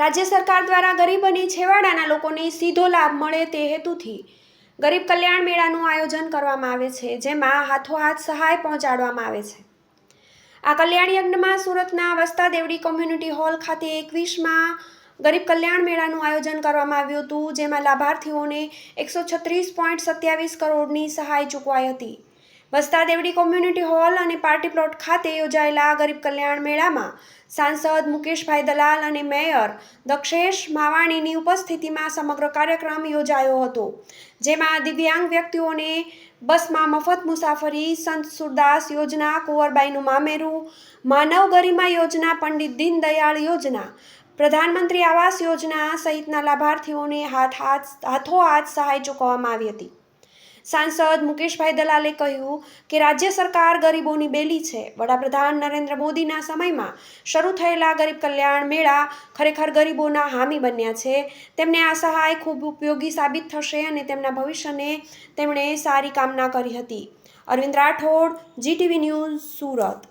રાજ્ય સરકાર દ્વારા ગરીબ અને છેવાડાના લોકોને સીધો લાભ મળે તે હેતુથી ગરીબ કલ્યાણ મેળાનું આયોજન કરવામાં આવે છે, જેમાં હાથોહાથ સહાય પહોંચાડવામાં આવે છે. આ કલ્યાણ યજ્ઞમાં સુરતના વસ્તા દેવડી કોમ્યુનિટી હોલ ખાતે એકવીસમાં ગરીબ કલ્યાણ મેળાનું આયોજન કરવામાં આવ્યું હતું, જેમાં લાભાર્થીઓને એકસો છત્રીસ પોઈન્ટ સત્યાવીસ કરોડની સહાય ચૂકવાઈ હતી. વસ્તા દેવડી કોમ્યુનિટી હોલ અને પાર્ટી પ્લોટ ખાતે યોજાયેલા ગરીબ કલ્યાણ મેળામાં સાંસદ મુકેશભાઈ દલાલ અને મેયર દક્ષેશ માવાણીની ઉપસ્થિતિમાં સમગ્ર કાર્યક્રમ યોજાયો હતો, જેમાં દિવ્યાંગ વ્યક્તિઓને બસમાં મફત મુસાફરી, સંત સુરદાસ યોજના, કુંવરબાઈનું મામેરું, માનવ ગરિમા યોજના, પંડિત દીનદયાળ યોજના, પ્રધાનમંત્રી આવાસ યોજના સહિતના લાભાર્થીઓને હાથ હાથ હાથોહાથ સહાય ચૂકવવામાં આવી હતી. સાંસદ મુકેશભાઈ દલાલે કહ્યું કે રાજ્ય સરકાર ગરીબોની બેલી છે. વડાપ્રધાન નરેન્દ્ર મોદીના સમયમાં શરૂ થયેલા ગરીબ કલ્યાણ મેળા ખરેખર ગરીબોના હામી બન્યા છે. તેમને આ સહાય ખૂબ ઉપયોગી સાબિત થશે અને તેમના ભવિષ્યને તેમણે સારી કામના કરી હતી. Arvind Rathod GTV news, Surat.